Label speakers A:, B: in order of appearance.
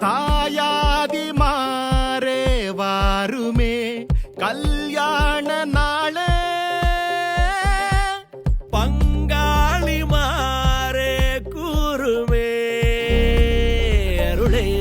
A: தாயாதி மாறே வாருமே கல்யாண நாள. பங்காளி மாறே கூறுமே அருளே.